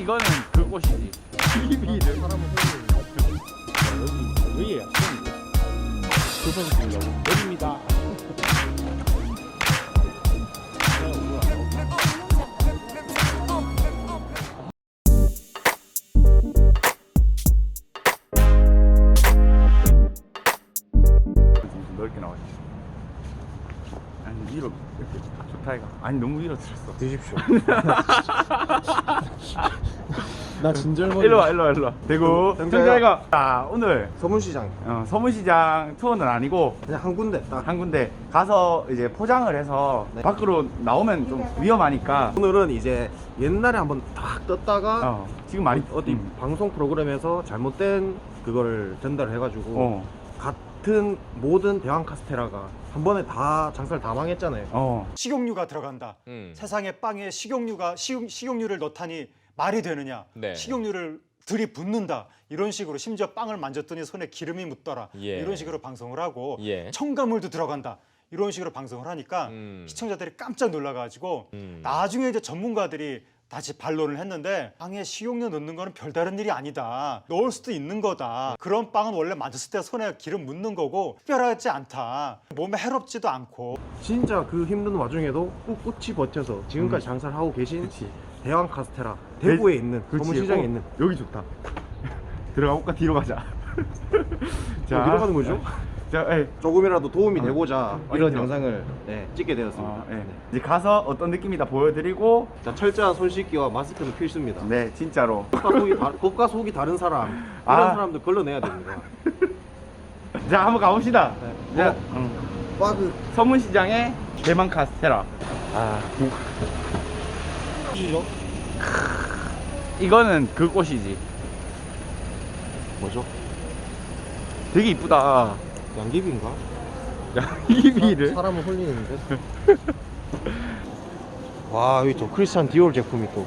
이거는 그 꽃이지. TV를. 사람은 홀리는 여기 여기야 조선 중이라고 여기입니다 좀 넓게 나와 있어. 아니 위로 이렇게 좋다 이가. 아니 너무 위로 들었어. 드십시오 나 진절머리 일로 와 일로 와 일로 와. 대구 땡땡이가. 등자이가. 자 오늘 서문시장 어, 서문시장 투어는 아니고 그냥 한 군데 딱 한 군데 가서 이제 포장을 해서 네. 밖으로 나오면 좀 위험하니까. 오늘은 이제 옛날에 한번 딱 떴다가 어, 지금 많이 어디 음. 방송 프로그램에서 잘못된 그걸 전달해가지고 어. 같은 모든 대왕 카스테라가 한 번에 다 장사를 다 망했잖아요. 어. 식용유가 들어간다. 음. 세상에 빵에 식용유가 식용, 식용유를 넣다니 말이 되느냐? 네. 식용유를 들이붓는다. 이런 식으로 심지어 빵을 만졌더니 손에 기름이 묻더라. 예. 이런 식으로 방송을 하고 예. 첨가물도 들어간다. 이런 식으로 방송을 하니까 음. 시청자들이 깜짝 놀라가지고 음. 나중에 이제 전문가들이 다시 반론을 했는데 빵에 식용유 넣는 거는 별다른 일이 아니다. 넣을 수도 있는 거다. 그런 빵은 원래 만졌을 때 손에 기름 묻는 거고 특별하지 않다. 몸에 해롭지도 않고 진짜 그 힘든 와중에도 꿋꿋이 버텨서 지금까지 장사를 하고 계신 대왕 카스테라 대구에 있는 그렇지. 서문시장에 어, 있는 여기 좋다. 들어가 볼까 뒤로 가자. 어디로 가는 거죠? 자, 예. 조금이라도 도움이 되고자 이런. 영상을 네, 찍게 되었습니다. 어, 예. 네. 이제 가서 어떤 느낌이다 보여드리고 자, 철저한 손 씻기와 마스크는 필수입니다. 네 진짜로 겉과 속이, 다, 겉과 속이 다른 사람 이런 아. 사람들 걸러내야 됩니다. 자 한번 가봅시다 네. 자, 어? 응. 빠그 서문시장의 대만 카스테라 아 주시죠? 이거는 그 꽃이지 뭐죠? 되게 이쁘다 양귀비인가? 야, 이 비를 사람을 홀리는데. 와 여기 또 크리스찬 디올 제품이 또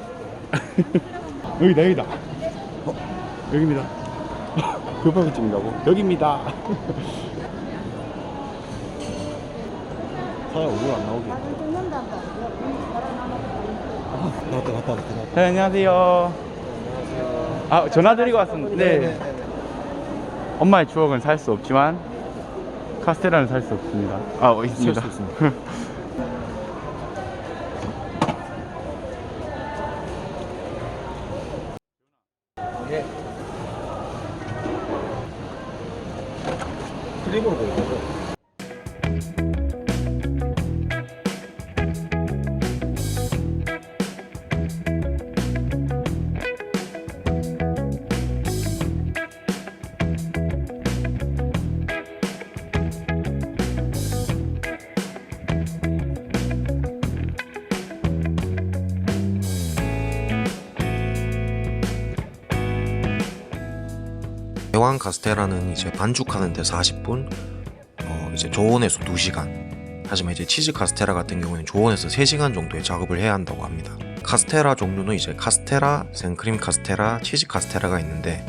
여기다 여기다 어? 여기입니다 급하게 찍는다고? 여기입니다 사람 얼굴 안 나오게. 아, 나왔다 나왔다 나왔다. 네, 안녕하세요 아 전화 드리고 왔습니다 네. 엄마의 추억은 살 수 없지만 카스테라는 살 수 없습니다. 아 어, 있습니다. 수 있습니다. 클립으로 보이는 대왕 카스테라는 이제 반죽하는데 40분, 어 이제 저온에서 2시간. 하지만 이제 치즈 카스테라 같은 경우에는 저온에서 3시간 정도의 작업을 해야 한다고 합니다. 카스테라 종류는 이제 카스테라, 생크림 카스테라, 치즈 카스테라가 있는데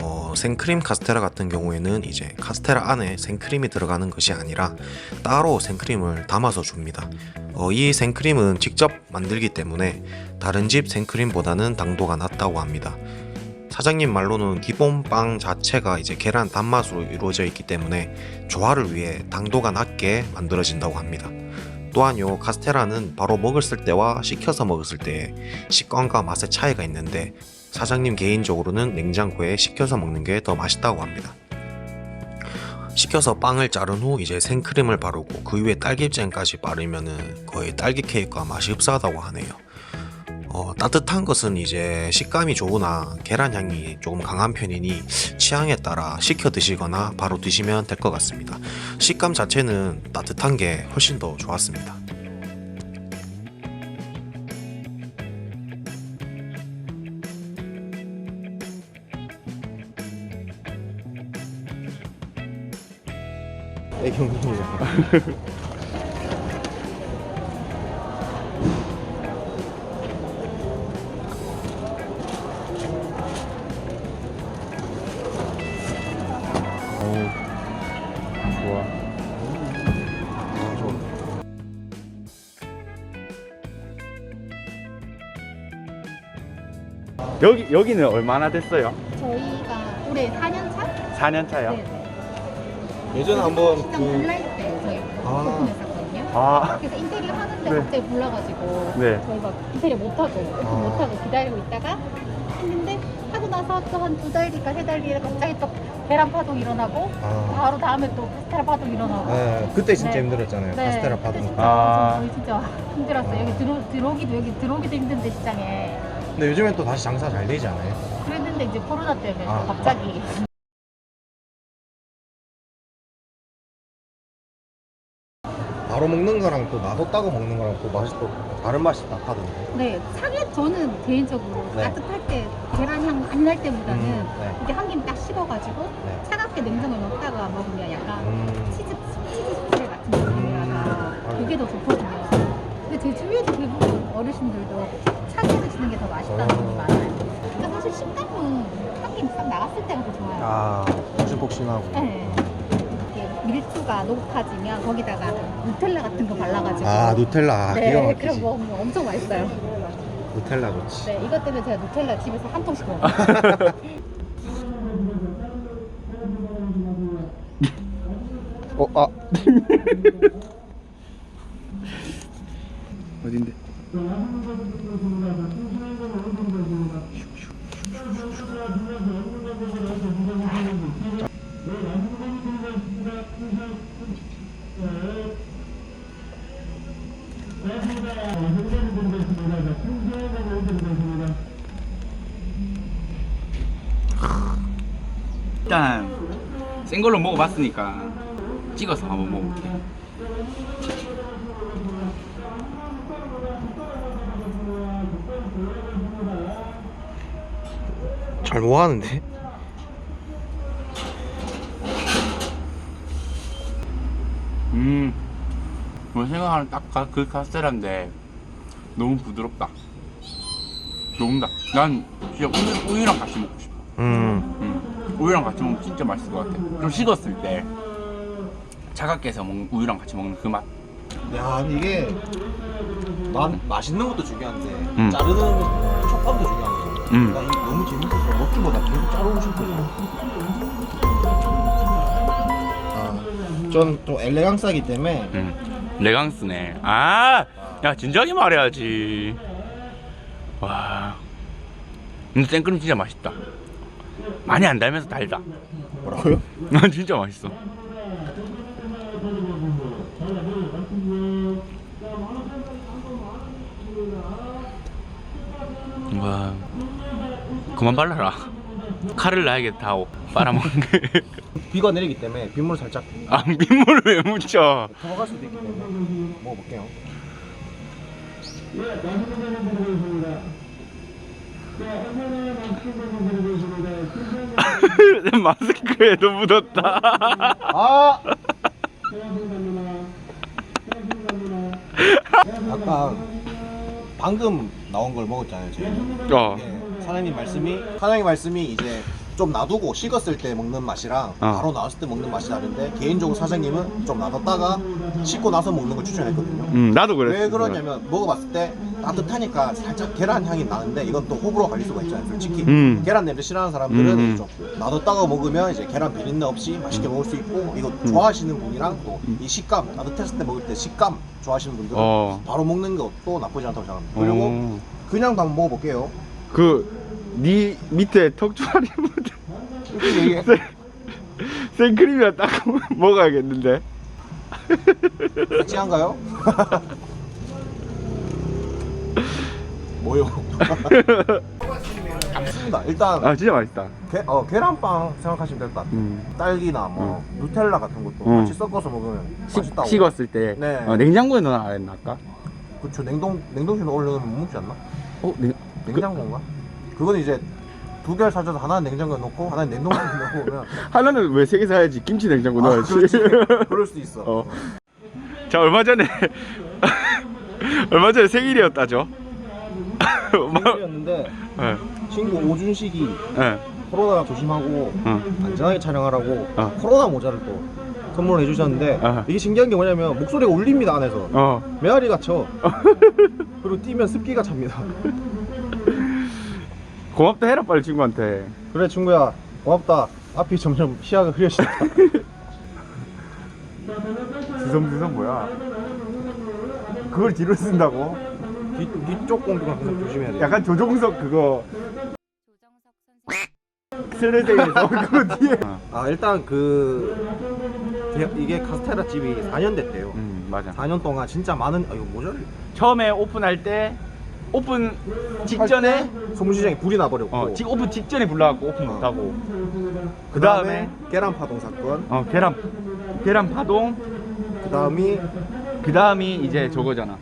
어, 생크림 카스테라 같은 경우에는 이제 카스테라 안에 생크림이 들어가는 것이 아니라 따로 생크림을 담아서 줍니다. 어, 이 생크림은 직접 만들기 때문에 다른 집 생크림보다는 당도가 낮다고 합니다. 사장님 말로는 기본 빵 자체가 이제 계란 단맛으로 이루어져 있기 때문에 조화를 위해 당도가 낮게 만들어진다고 합니다. 또한요 카스테라는 바로 먹었을 때와 식혀서 먹었을 때의 식감과 맛의 차이가 있는데 사장님 개인적으로는 냉장고에 식혀서 먹는 게 더 맛있다고 합니다. 식혀서 빵을 자른 후 이제 생크림을 바르고 그 위에 딸기잼까지 바르면은 거의 딸기 케이크와 맛이 흡사하다고 하네요. 어, 따뜻한 것은 이제 식감이 좋으나 계란 향이 조금 강한 편이니 취향에 따라 식혀 드시거나 바로 드시면 될 것 같습니다. 식감 자체는 따뜻한 게 훨씬 더 좋았습니다. 좋 여기 여기는 얼마나 됐어요? 저희가 올해 4년 차? 4년 차요. 네네. 예전에 한번 시장 그 불날 때 저희 아. 오픈했었거든요. 아, 그래서 인테리어 하는데 네. 갑자기 불러가지고 네. 저희가 인테리어 못하고 오픈 아. 못하고 기다리고 있다가 했는데 하고 나서 또 한 두 달 뒤가 세달 뒤에 갑자기 또 계란 파동 일어나고 아, 바로 다음에 또 카스테라 파동 일어나고 네, 그때 진짜 네. 힘들었잖아요. 네, 카스테라 그때 파동. 진짜 아. 저희 진짜 힘들었어요. 여기 들어, 들어오기도 여기 들어오기도 힘든데 시장에 근데 요즘엔 또 다시 장사 잘 되지 않아요? 그랬는데 이제 코로나 때문에 아. 갑자기 바로 먹는 거랑 또 놔뒀다가 먹는 거랑 또 맛이 또 다른 맛이 나타던데. 네 차게 저는 개인적으로 네. 따뜻할 때 계란 향 안 날 때보다는 음, 네. 이게 한 김 딱 식어가지고 네. 차갑게 냉장고에 넣었다가 먹으면 약간 음. 치즈 치즈 스프레 같은 느낌이라서 그게 더 좋거든요. 근데 제 주위에도 대부분 어르신들도 차게 드시는 게 더 맛있다는 어. 분이 많아요. 그러니까 사실 식감은 한김 싹 나갔을 때가 더 좋아요. 아, 폭신폭신하고. 네. 이렇게 밀수가 높아지면 거기다가 누텔라 같은 거 발라가지고 아, 누텔라. 기가 네, 막히지. 그럼 먹으면 엄청 맛있어요. 누텔라 좋지. 네, 이것 때문에 제가 누텔라 집에서 한 통씩 먹어요. 어, 아. 어딘데? 일단 센 걸로 먹어봤으니까 찍어서 한번 먹어볼게. 잘 모아하는데? 음, 뭐 생각하는 딱 그 카스테라인데 너무 부드럽다. 녹는다. 난 진짜 우유, 우유랑 같이 먹고 싶어. 음. 음, 우유랑 같이 먹으면 진짜 맛있을 것 같아. 좀 식었을 때 차갑게 해서 먹는 우유랑 같이 먹는 그 맛. 야, 근데 이게 난 맛있는 것도 중요한데 음. 자르는 촉감도 중요한 거. 음. 나 이게 너무 재밌어서 먹기보다 계속 자르고 싶거든. 아, 전좀 엘레강스하기 때문에 음, 레강스네. 아, 야 진작에 말해야지. 와, 근데 생크림 진짜 맛있다. 많이 안 달면서 달다. 뭐라고요? 난 진짜 맛있어. 와, 그만 발라라. 칼을 나에게 다오. 빨아먹는 게. 비가 내리기 때문에 빗물 살짝 아, 민물을 왜 묻혀? 들어갈 수도 있기 때문에 먹어볼게요. 마스크에도 묻었다. 아! 아까 방금 나온 걸 먹었잖아요, 저희. 어. 예, 사장님 말씀이 사장님 말씀이 이제 좀 놔두고 식었을 때 먹는 맛이랑 어. 바로 나왔을 때 먹는 맛이 다른데 개인적으로 사장님은 좀 놔뒀다가 식고 나서 먹는 걸 추천했거든요. 음, 나도 그랬어. 왜 그러냐면 먹어봤을 때 따뜻하니까 살짝 계란 향이 나는데 이건 또 호불호 갈릴 수가 있잖아요 솔직히 음. 계란 냄새 싫어하는 사람들은 음. 좀 놔뒀다가 먹으면 이제 계란 비린내 없이 맛있게 먹을 수 있고 이거 음. 좋아하시는 분이랑 또 이 식감 따뜻했을 때 먹을 때 식감 좋아하시는 분들은 어. 바로 먹는 것도 나쁘지 않다고 생각합니다 그리고 어. 그냥도 한번 먹어볼게요 그, 네 밑에 턱주머니 묻은 생- 생크림이랑 딱 먹어야겠는데. 섹시한가요? 뭐요? 좋습니다 일단 아, 진짜 맛있다. 게, 어, 계란빵 생각하시면 될 것 같아요 음. 딸기나 뭐 누텔라 같은 것도 음. 같이 섞어서 먹으면 식, 맛있다고 식었을 때 네. 어, 냉장고에 넣어놔야 했나 아까? 그쵸 냉동 냉동실에 올려놓으면 못 먹지 않나? 어, 냉, 냉장고인가? 그건 이제 두 개를 사줘서 하나는 냉장고에 넣고 하나는 냉동실에 넣으면 하나는 왜 세 개 사야지? 김치 냉장고 아, 넣어야지. 그렇지. 그럴 수 있어 어. 자, 얼마 전에 얼마 전에 생일이었다죠. 생일이었는데 예, 친구 오준식이 예, 코로나 조심하고 어. 안전하게 촬영하라고 어. 코로나 모자를 또 선물을 해주셨는데 아하. 이게 신기한 게 뭐냐면 목소리가 울립니다 안에서 어. 메아리가 쳐 그리고 뛰면 습기가 찹니다 고맙다 해라 빨리 친구한테. 그래 친구야. 고맙다. 앞이 점점 시야가 흐려진다. 두섬두섬 뭐야? 그걸 뒤로 쓴다고? 뒤, 뒤쪽 공기는 항상 조심해야 돼. 약간 조종석 그거. 슬레생에서 그거 뒤에. 아 일단 그 게- 이게 카스테라 집이 4년 됐대요. 음 맞아. 4년 동안 진짜 많은 아 이거 모자를 처음에 오픈할 때 오픈 직전에 소문시장에 불이 나버렸고. 어 직, 오픈 직전에 불러갖고 오픈 어. 못하고. 그그 다음에 계란 파동 사건. 어 계란 계란 파동. 그 다음이 그 다음이 이제 저거잖아.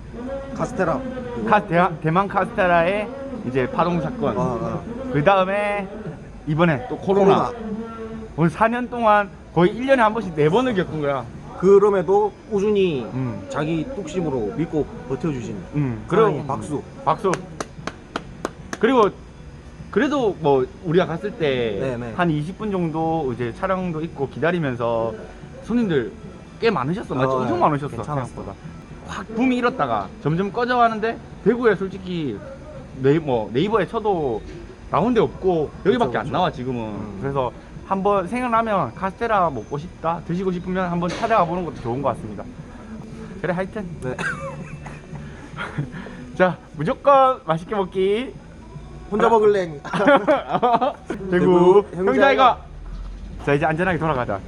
카스테라. 카 대, 대만 카스테라의 이제 파동 사건. 아, 아. 그 다음에 이번에 또 코로나, 오늘 4년 동안 거의 1년에 한 번씩 4번을 겪은 거야 그럼에도 꾸준히 음. 자기 뚝심으로 믿고 버텨주신 음, 그럼 그리고 박수 박수. 그리고 그래도 뭐 우리가 갔을 때 네 네. 한 20분 정도 이제 촬영도 있고 기다리면서 손님들 꽤 많으셨어, 맞지? 어, 엄청 네. 많으셨어 괜찮았어. 생각보다. 확 붐이 일었다가 점점 꺼져가는데 대구에 솔직히 네이, 뭐 네이버에 쳐도 나온 데 없고 여기밖에 그쵸, 안 그쵸. 나와 지금은. 음. 그래서 한번 생각나면 카스테라 먹고 싶다, 드시고 싶으면 한번 찾아가 보는 것도 좋은 것 같습니다. 그래 하여튼. 네. 자 무조건 맛있게 먹기. 혼자 먹을래 대구 형제아이가. 자 이제 안전하게 돌아가자